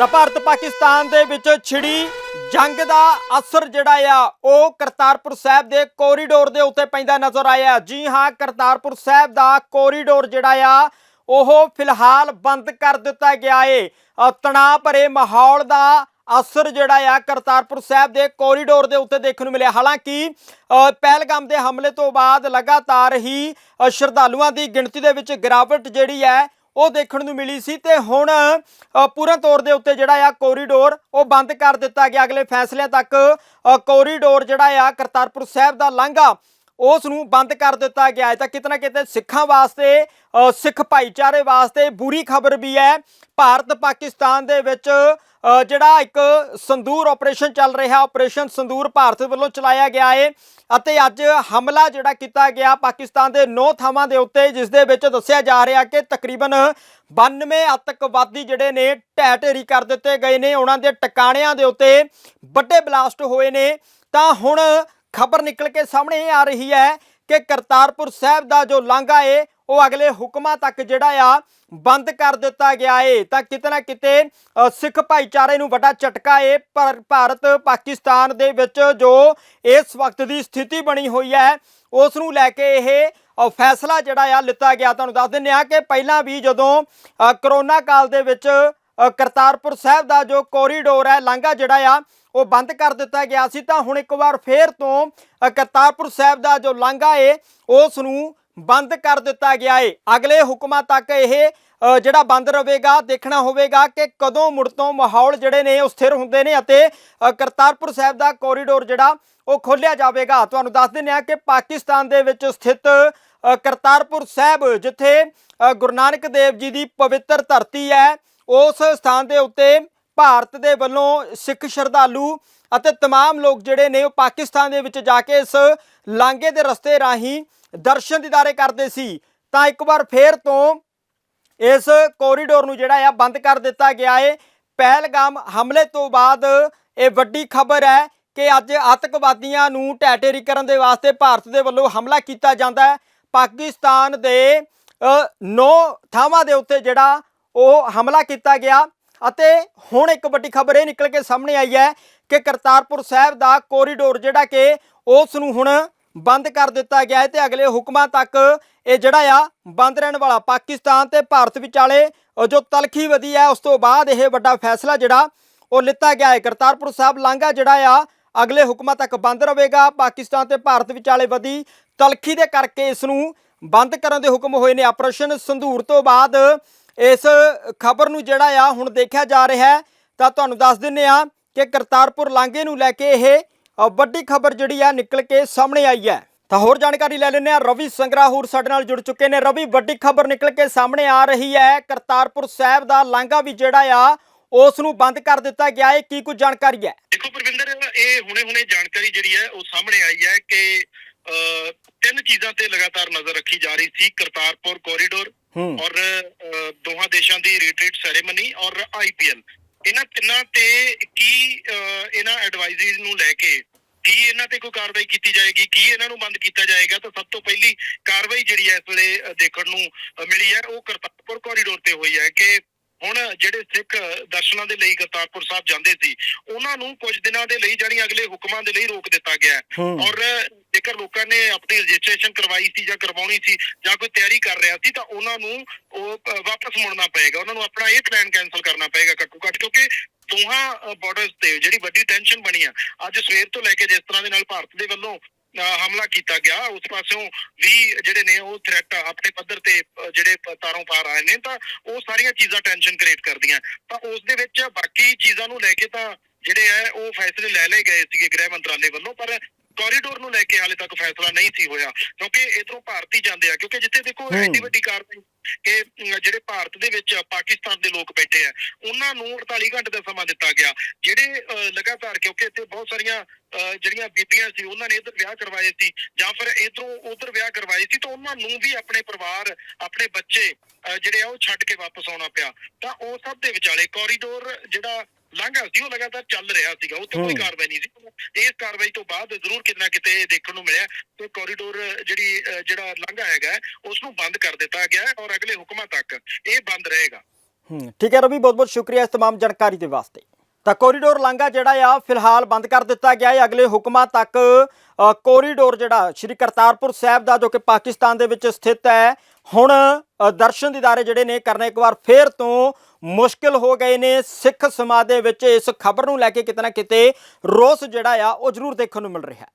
ਤਾਂ ਭਾਰਤ ਪਾਕਿਸਤਾਨ ਦੇ ਵਿੱਚ ਛਿੜੀ ਜੰਗ ਦਾ ਅਸਰ ਜਿਹੜਾ ਆ, ਉਹ ਕਰਤਾਰਪੁਰ ਸਾਹਿਬ ਦੇ ਕੋਰੀਡੋਰ ਦੇ ਉੱਤੇ ਪੈਂਦਾ ਨਜ਼ਰ ਆਇਆ। ਜੀ ਹਾਂ, ਕਰਤਾਰਪੁਰ ਸਾਹਿਬ ਦਾ ਕੋਰੀਡੋਰ ਜਿਹੜਾ ਆ, ਉਹ ਫਿਲਹਾਲ ਬੰਦ ਕਰ ਦਿੱਤਾ ਗਿਆ ਏ। ਤਣਾਅ ਭਰੇ ਮਾਹੌਲ ਦਾ ਅਸਰ ਜਿਹੜਾ ਆ, ਕਰਤਾਰਪੁਰ ਸਾਹਿਬ ਦੇ ਕੋਰੀਡੋਰ ਦੇ ਉੱਤੇ ਦੇਖਣ ਨੂੰ ਮਿਲਿਆ। ਹਾਲਾਂਕਿ ਪਹਿਲਗਾਮ ਦੇ ਹਮਲੇ ਤੋਂ ਬਾਅਦ ਲਗਾਤਾਰ ਹੀ ਸ਼ਰਧਾਲੂਆਂ ਦੀ ਗਿਣਤੀ ਦੇ ਵਿੱਚ ਗਿਰਾਵਟ ਜਿਹੜੀ ਹੈ ਉਹ ਦੇਖਣ ਨੂੰ ਮਿਲੀ ਸੀ ਤੇ ਹੁਣ ਪੂਰਨ ਤੌਰ ਦੇ ਉੱਤੇ ਜਿਹੜਾ ਆ ਕੋਰੀਡੋਰ ਉਹ ਬੰਦ ਕਰ ਦਿੱਤਾ ਗਿਆ। ਅਗਲੇ ਫੈਸਲਿਆਂ ਤੱਕ ਕੋਰੀਡੋਰ ਜਿਹੜਾ ਆ ਕਰਤਾਰਪੁਰ ਸਾਹਿਬ ਦਾ ਲਾਂਘਾ ਉਸ ਨੂੰ ਬੰਦ ਕਰ ਦਿੱਤਾ ਗਿਆ ਹੈ। ਤਾਂ ਕਿਤੇ ਨਾ ਕਿਤੇ ਸਿੱਖਾਂ ਵਾਸਤੇ ਸਿੱਖ ਭਾਈਚਾਰੇ ਵਾਸਤੇ ਬੁਰੀ ਖਬਰ ਵੀ ਹੈ। ਭਾਰਤ ਪਾਕਿਸਤਾਨ ਦੇ ਵਿੱਚ ਜਿਹੜਾ ਇੱਕ ਸੰਦੂਰ ਆਪਰੇਸ਼ਨ ਚੱਲ ਰਿਹਾ ਆਪਰੇਸ਼ਨ ਸੰਦੂਰ ਭਾਰਤ ਵੱਲੋਂ ਚਲਾਇਆ ਗਿਆ ਹੈ ਅਤੇ ਅੱਜ ਹਮਲਾ ਜਿਹੜਾ ਕੀਤਾ ਗਿਆ ਪਾਕਿਸਤਾਨ ਦੇ ਨੌ ਥਾਵਾਂ ਦੇ ਉੱਤੇ, ਜਿਸ ਦੇ ਵਿੱਚ ਦੱਸਿਆ ਜਾ ਰਿਹਾ ਕਿ ਤਕਰੀਬਨ 92 ਆਤੰਕਵਾਦੀ ਜਿਹੜੇ ਨੇ ਢਹਿ ਢੇਰੀ ਕਰ ਦਿੱਤੇ ਗਏ ਨੇ। ਉਹਨਾਂ ਦੇ ਟਿਕਾਣਿਆਂ ਦੇ ਉੱਤੇ ਵੱਡੇ ਬਲਾਸਟ ਹੋਏ ਨੇ। ਤਾਂ ਹੁਣ ਖਬਰ ਨਿਕਲ ਕੇ ਸਾਹਮਣੇ ਇਹ ਆ ਰਹੀ ਹੈ ਕਿ ਕਰਤਾਰਪੁਰ ਸਾਹਿਬ ਦਾ ਜੋ ਲਾਂਘਾ ਏ, ਉਹ ਅਗਲੇ ਹੁਕਮਾਂ ਤੱਕ ਜਿਹੜਾ ਆ ਬੰਦ ਕਰ ਦਿੱਤਾ ਗਿਆ ਏ। ਤਾਂ ਕਿਤੇ ਨਾ ਕਿਤੇ ਸਿੱਖ ਭਾਈਚਾਰੇ ਨੂੰ ਵੱਡਾ ਝਟਕਾ ਏ, ਪਰ ਭਾਰਤ ਪਾਕਿਸਤਾਨ ਦੇ ਵਿੱਚ ਜੋ ਇਸ ਵਕਤ ਦੀ ਸਥਿਤੀ ਬਣੀ ਹੋਈ ਹੈ, ਉਸ ਨੂੰ ਲੈ ਕੇ ਇਹ ਫੈਸਲਾ ਜਿਹੜਾ ਆ ਲਿੱਤਾ ਗਿਆ। ਤੁਹਾਨੂੰ ਦੱਸ ਦਿੰਦੇ ਆ ਕਿ ਪਹਿਲਾਂ ਵੀ ਜਦੋਂ ਕਰੋਨਾ ਕਾਲ ਦੇ ਵਿੱਚ ਕਰਤਾਰਪੁਰ ਸਾਹਿਬ ਦਾ ਜੋ ਕੋਰੀਡੋਰ ਹੈ, ਲਾਂਘਾ ਜਿਹੜਾ ਆ, ਉਹ ਬੰਦ ਕਰ ਦਿੱਤਾ ਗਿਆ ਸੀ। ਤਾਂ ਹੁਣ ਇੱਕ ਵਾਰ ਫੇਰ ਤੋਂ ਕਰਤਾਰਪੁਰ ਸਾਹਿਬ ਦਾ ਜੋ ਲਾਂਘਾ ਏ, ਉਸ ਨੂੰ ਬੰਦ ਕਰ ਦਿੱਤਾ ਗਿਆ ਏ। ਅਗਲੇ ਹੁਕਮਾਂ ਤੱਕ ਇਹ ਜਿਹੜਾ ਬੰਦ ਰਹੇਗਾ, ਦੇਖਣਾ ਹੋਵੇਗਾ ਕਿ ਕਦੋਂ ਮੁੜ ਤੋਂ ਮਾਹੌਲ ਜਿਹੜੇ ਨੇ, ਉਹ ਸਥਿਰ ਹੁੰਦੇ ਨੇ ਅਤੇ ਕਰਤਾਰਪੁਰ ਸਾਹਿਬ ਦਾ ਕੋਰੀਡੋਰ ਜਿਹੜਾ, ਉਹ ਖੋਲਿਆ ਜਾਵੇਗਾ। ਤੁਹਾਨੂੰ ਦੱਸ ਦਿੰਦੇ ਆ ਕਿ ਪਾਕਿਸਤਾਨ ਦੇ ਵਿੱਚ ਸਥਿਤ ਕਰਤਾਰਪੁਰ ਸਾਹਿਬ, ਜਿੱਥੇ ਗੁਰੂ ਨਾਨਕ ਦੇਵ ਜੀ ਦੀ ਪਵਿੱਤਰ ਧਰਤੀ ਹੈ ਉਸ ਸਥਾਨ ਦੇ ਉੱਤੇ ਭਾਰਤ ਦੇ ਵੱਲੋਂ ਸਿੱਖ ਸ਼ਰਧਾਲੂ ਅਤੇ तमाम ਲੋਕ ਜਿਹੜੇ ਨੇ ਉਹ ਪਾਕਿਸਤਾਨ ਦੇ ਵਿੱਚ ਜਾ ਕੇ ਇਸ ਲਾਂਘੇ ਦੇ ਰਸਤੇ ਰਾਹੀਂ ਦਰਸ਼ਨ ਦੀਦਾਰੇ ਕਰਦੇ ਸੀ ਤਾਂ ਇੱਕ ਵਾਰ ਫੇਰ ਤੋਂ ਇਸ ਕੋਰੀਡੋਰ ਨੂੰ ਜਿਹੜਾ ਆ ਬੰਦ ਕਰ ਦਿੱਤਾ ਗਿਆ ਏ ਪਹਿਲਗਾਮ ਹਮਲੇ ਤੋਂ ਬਾਅਦ ਇਹ ਵੱਡੀ ਖਬਰ ਹੈ ਕਿ ਅੱਜ ਆਤੰਕਵਾਦੀਆਂ ਨੂੰ ਢਹਿ ਕਰਨ ਦੇ ਵਾਸਤੇ ਭਾਰਤ ਦੇ ਵੱਲੋਂ ਹਮਲਾ ਕੀਤਾ ਜਾਂਦਾ ਹੈ ਪਾਕਿਸਤਾਨ ਦੇ ਨੌ ਥਾਵਾਂ ਦੇ ਉੱਤੇ ਜਿਹੜਾ ਉਹ ਹਮਲਾ ਕੀਤਾ ਗਿਆ ਅਤੇ ਹੁਣ ਇੱਕ ਵੱਡੀ ਖਬਰ ਇਹ ਨਿਕਲ ਕੇ ਸਾਹਮਣੇ ਆਈ ਹੈ ਕਿ ਕਰਤਾਰਪੁਰ ਸਾਹਿਬ ਦਾ ਕੋਰੀਡੋਰ ਜਿਹੜਾ ਕਿ ਉਸ ਨੂੰ ਹੁਣ ਬੰਦ ਕਰ ਦਿੱਤਾ ਗਿਆ ਹੈ ਤੇ ਅਗਲੇ ਹੁਕਮਾਂ ਤੱਕ ਇਹ ਜਿਹੜਾ ਆ ਬੰਦ ਰਹਿਣ ਵਾਲਾ ਪਾਕਿਸਤਾਨ ਤੇ ਭਾਰਤ ਵਿਚਾਲੇ ਜੋ ਤਲਖੀ ਵਧੀ ਹੈ, ਉਸ ਤੋਂ ਬਾਅਦ ਇਹ ਵੱਡਾ ਫੈਸਲਾ ਜਿਹੜਾ ਉਹ ਲਿੱਤਾ ਗਿਆ ਹੈ। ਕਰਤਾਰਪੁਰ ਸਾਹਿਬ ਲਾਂਘਾ ਜਿਹੜਾ ਆ, ਅਗਲੇ ਹੁਕਮਾਂ ਤੱਕ ਬੰਦ ਰਹੇਗਾ, ਪਾਕਿਸਤਾਨ ਤੇ ਭਾਰਤ ਵਿਚਾਲੇ ਵਧੀ ਤਲਖੀ ਦੇ ਕਰਕੇ ਇਸ ਨੂੰ ਬੰਦ ਕਰਨ ਦੇ ਹੁਕਮ ਹੋਏ ਨੇ। ਆਪਰੇਸ਼ਨ ਸੰਧੂਰ ਤੋਂ ਬਾਅਦ ਇਸ ਖਬਰ ਨੂੰ ਜਿਹੜਾ ਆ ਹੁਣ ਦੇਖਿਆ ਜਾ ਰਿਹਾ ਹੈ ਤਾਂ ਤੁਹਾਨੂੰ ਦੱਸ ਦਿੰਨੇ ਆ ਕਿ ਕਰਤਾਰਪੁਰ ਲਾਂਘੇ ਨੂੰ ਲੈ ਕੇ ਇਹ ਵੱਡੀ ਖਬਰ ਜਿਹੜੀ ਆ ਨਿਕਲ ਕੇ ਸਾਹਮਣੇ ਆਈ ਹੈ। ਤਾਂ ਹੋਰ ਜਾਣਕਾਰੀ ਲੈ ਲੈਂਦੇ ਆ ਰਵੀ ਸੰਗਰਾ ਹੋਰ ਸਾਡੇ ਨਾਲ ਜੁੜ ਚੁੱਕੇ ਨੇ। ਰਵੀ ਵੱਡੀ ਖਬਰ ਨਿਕਲ ਕੇ ਸਾਹਮਣੇ ਆ ਰਹੀ ਹੈ ਕਰਤਾਰਪੁਰ ਸਾਹਿਬ ਦਾ ਲਾਂਘਾ ਵੀ ਜਿਹੜਾ ਆ ਉਸ ਨੂੰ ਬੰਦ ਕਰ ਦਿੱਤਾ ਗਿਆ ਹੈ। ਕੀ ਕੁਝ ਜਾਣਕਾਰੀ ਹੈ? ਦੇਖੋ ਪ੍ਰਵਿੰਦਰ ਇਹ ਹੁਣੇ-ਹੁਣੇ ਜਾਣਕਾਰੀ ਜਿਹੜੀ ਹੈ ਉਹ ਸਾਹਮਣੇ ਆਈ ਹੈ ਕਿ ਅ, ਤਿੰਨ ਚੀਜ਼ਾਂ ਤੇ ਲਗਾਤਾਰ ਨਜ਼ਰ ਰੱਖੀ ਜਾ ਰਹੀ ਸੀ। ਕਰਤਾਰਪੁਰ ਕੋਰੀਡੋਰ ਔਰ ਦੋਹਾਂ ਦੇਸ਼ਾਂ ਦੀ ਰਿਟਰੀਟ ਸੈਰੇਮਨੀ ਔਰ ਆਈਪੀਐਲ ਇਹਨਾਂ ਤਿੰਨਾਂ ਤੇ ਕੀ ਇਹਨਾਂ ਐਡਵਾਈਜ਼ਰੀਜ਼ ਨੂੰ ਲੈ ਕੇ ਕੀ ਇਹਨਾਂ ਤੇ ਕੋਈ ਕਾਰਵਾਈ ਕੀਤੀ ਜਾਏਗੀ ਕੀ ਇਹਨਾਂ ਨੂੰ ਬੰਦ ਕੀਤਾ ਜਾਏਗਾ ਤਾਂ ਸਭ ਤੋਂ ਪਹਿਲੀ ਕਾਰਵਾਈ ਜਿਹੜੀ ਹੈ ਇਸ ਵੇਲੇ ਦੇਖਣ ਨੂੰ ਮਿਲੀ ਹੈ ਉਹ ਕਰਤਾਰਪੁਰ ਕੋਰੀਡੋਰ ਤੇ ਹੋਈ ਹੈ ਕਿ ਹੁਣ ਜਿਹੜੇ ਸਿੱਖ ਦਰਸ਼ਨਾਂ ਦੇ ਲਈ ਕਰਤਾਰਪੁਰ ਸਾਹਿਬ ਜਾਂਦੇ ਸੀ ਉਹਨਾਂ ਨੂੰ ਕੁਝ ਦਿਨਾਂ ਦੇ ਲਈ ਜਾਨੀ ਅਗਲੇ ਹੁਕਮਾਂ ਦੇ ਲਈ ਰੋਕ ਦਿੱਤਾ ਗਿਆ। ਔਰ ਜੇਕਰ ਲੋਕਾਂ ਨੇ ਆਪਣੀ ਰਜਿਸਟ੍ਰੇਸ਼ਨ ਕਰਵਾਈ ਸੀ ਜਾਂ ਕਰਵਾਉਣੀ ਸੀ ਜਾਂ ਕੋਈ ਤਿਆਰੀ ਕਰ ਰਿਹਾ ਸੀ, ਤਾਂ ਉਹਨਾਂ ਨੂੰ ਉਹ ਵਾਪਸ ਮੁੜਨਾ ਪਏਗਾ। ਉਹਨਾਂ ਨੂੰ ਆਪਣਾ ਇਹ ਪਲਾਨ ਕੈਨਸਲ ਕਰਨਾ ਪਏਗਾ ਘੱਟੋ ਘੱਟ, ਕਿਉਂਕਿ ਦੋਹਾਂ ਬਾਰਡਰਸ ਤੇ ਜਿਹੜੀ ਵੱਡੀ ਟੈਨਸ਼ਨ ਬਣੀ ਆ, ਅੱਜ ਸਵੇਰ ਤੋਂ ਲੈ ਕੇ ਜਿਸ ਤਰ੍ਹਾਂ ਦੇ ਨਾਲ ਭਾਰਤ ਦੇ ਵੱਲੋਂ ਹਮਲਾ ਕੀਤਾ ਗਿਆ, ਉਸ ਪਾਸਿਓਂ ਵੀ ਜਿਹੜੇ ਨੇ ਉਹ ਥ੍ਰੈਟ ਆਪਣੇ ਪੱਧਰ ਤੇ ਜਿਹੜੇ ਤਾਰੋਂ ਪਾਰ ਆਏ ਨੇ, ਤਾਂ ਉਹ ਸਾਰੀਆਂ ਚੀਜ਼ਾਂ ਟੈਨਸ਼ਨ ਕ੍ਰੀਏਟ ਕਰਦੀਆਂ। ਤਾਂ ਉਸ ਦੇ ਵਿੱਚ ਬਾਕੀ ਚੀਜ਼ਾਂ ਨੂੰ ਲੈ ਕੇ ਤਾਂ ਜਿਹੜੇ ਹੈ ਉਹ ਫੈਸਲੇ ਲੈ ਲਏ ਗਏ ਸੀਗੇ ਗ੍ਰਹਿ ਮੰਤਰਾਲੇ ਵੱਲੋਂ, ਪਰ ਕੋਰੀਡੋਰ ਨੂੰ ਲੈ ਕੇ ਹਾਲੇ ਤੱਕ ਫੈਸਲਾ ਨਹੀਂ ਸੀ ਹੋਇਆ ਕਿਉਂਕਿ ਇਧਰੋਂ ਭਾਰਤੀ ਜਾਂਦੇ ਆ ਕਿਉਂਕਿ ਜਿੱਥੇ ਦੇਖੋ। ਐਡੀ ਵੱਡੀ ਕਾਰਵਾਈ ਕਿ ਜਿਹੜੇ ਭਾਰਤ ਦੇ ਵਿੱਚ ਪਾਕਿਸਤਾਨ ਦੇ ਲੋਕ ਬੈਠੇ ਆ ਉਹਨਾਂ ਨੂੰ 48 ਘੰਟੇ ਦਾ ਸਮਾਂ ਦਿੱਤਾ ਗਿਆ ਜਿਹੜੇ ਲਗਾਤਾਰ ਕਿਉਂਕਿ ਇੱਥੇ ਬਹੁਤ ਸਾਰੀਆਂ ਜਿਹੜੀਆਂ ਬੀਬੀਆਂ ਸੀ ਉਹਨਾਂ ਨੇ ਇਧਰ ਵਿਆਹ ਕਰਵਾਏ ਸੀ ਜਾਂ ਫਿਰ ਇਧਰੋਂ ਉਧਰ ਵਿਆਹ ਕਰਵਾਏ ਸੀ ਤਾਂ ਉਹਨਾਂ ਨੂੰ ਵੀ ਆਪਣੇ ਪਰਿਵਾਰ ਆਪਣੇ ਬੱਚੇ ਜਿਹੜੇ ਆ ਉਹ ਛੱਡ ਕੇ ਵਾਪਸ ਆਉਣਾ ਪਿਆ ਤਾਂ ਉਹ ਸਭ ਦੇ ਵਿਚਾਲੇ ਕੋਰੀਡੋਰ ਜਿਹੜਾ ਲਾਂਘਾ ਸੀ ਉਹ ਲਗਾਤਾਰ ਚੱਲ ਰਿਹਾ ਸੀਗਾ ਉਹ ਤੇ ਕੋਈ ਹੂੰ। ਕਾਰਵਾਈ ਨਹੀਂ ਸੀ ਇਸ ਕਾਰਵਾਈ ਤੋਂ ਬਾਅਦ ਜ਼ਰੂਰ ਕਿਤੇ ਨਾ ਕਿਤੇ ਇਹ ਦੇਖਣ ਨੂੰ ਮਿਲਿਆ ਕਿ ਕੋਰੀਡੋਰ ਜਿਹੜੀ ਅ, ਜਿਹੜਾ ਲਾਂਘਾ ਹੈਗਾ ਹੈ, ਉਸ ਨੂੰ ਬੰਦ ਕਰ ਦਿੱਤਾ ਗਿਆ ਹੈ ਔਰ ਅਗਲੇ ਹੁਕਮਾਂ ਤੱਕ ਇਹ ਬੰਦ ਰਹੇਗਾ ਹੂੰ ਠੀਕ ਹੈ ਰਵੀ ਬਹੁਤ ਬਹੁਤ ਸ਼ੁਕਰੀਆ ਇਸ तमाम ਜਾਣਕਾਰੀ ਦੇ ਵਾਸਤੇ ਤਾਂ ਕੋਰੀਡੋਰ ਲਾਂਘਾ ਜਿਹੜਾ ਆ ਫਿਲਹਾਲ ਬੰਦ ਕਰ ਦਿੱਤਾ ਗਿਆ ਹੈ ਅਗਲੇ ਹੁਕਮਾਂ ਤੱਕ ਅ, ਕੋਰੀਡੋਰ ਜਿਹੜਾ ਸ਼੍ਰੀ ਕਰਤਾਰਪੁਰ ਸਾਹਿਬ ਦਾ ਜੋ ਕਿ ਪਾਕਿਸਤਾਨ ਦੇ ਵਿੱਚ ਸਥਿਤ ਹੈ ਹੁਣ ਅ, ਦਰਸ਼ਨ ਦੀਦਾਰੇ ਜਿਹੜੇ ਨੇ ਕਰਨੇ ਇੱਕ ਵਾਰ ਫੇਰ ਤੋਂ ਮੁਸ਼ਕਿਲ ਹੋ ਗਏ ਨੇ। ਸਿੱਖ ਸਮਾਜ ਦੇ ਵਿੱਚ ਇਸ ਖਬਰ ਨੂੰ ਲੈ ਕੇ ਕਿਤੇ ਨਾ ਕਿਤੇ ਰੋਸ ਜਿਹੜਾ ਆ, ਉਹ ਜ਼ਰੂਰ ਦੇਖਣ ਨੂੰ ਮਿਲ ਰਿਹਾ ਹੈ।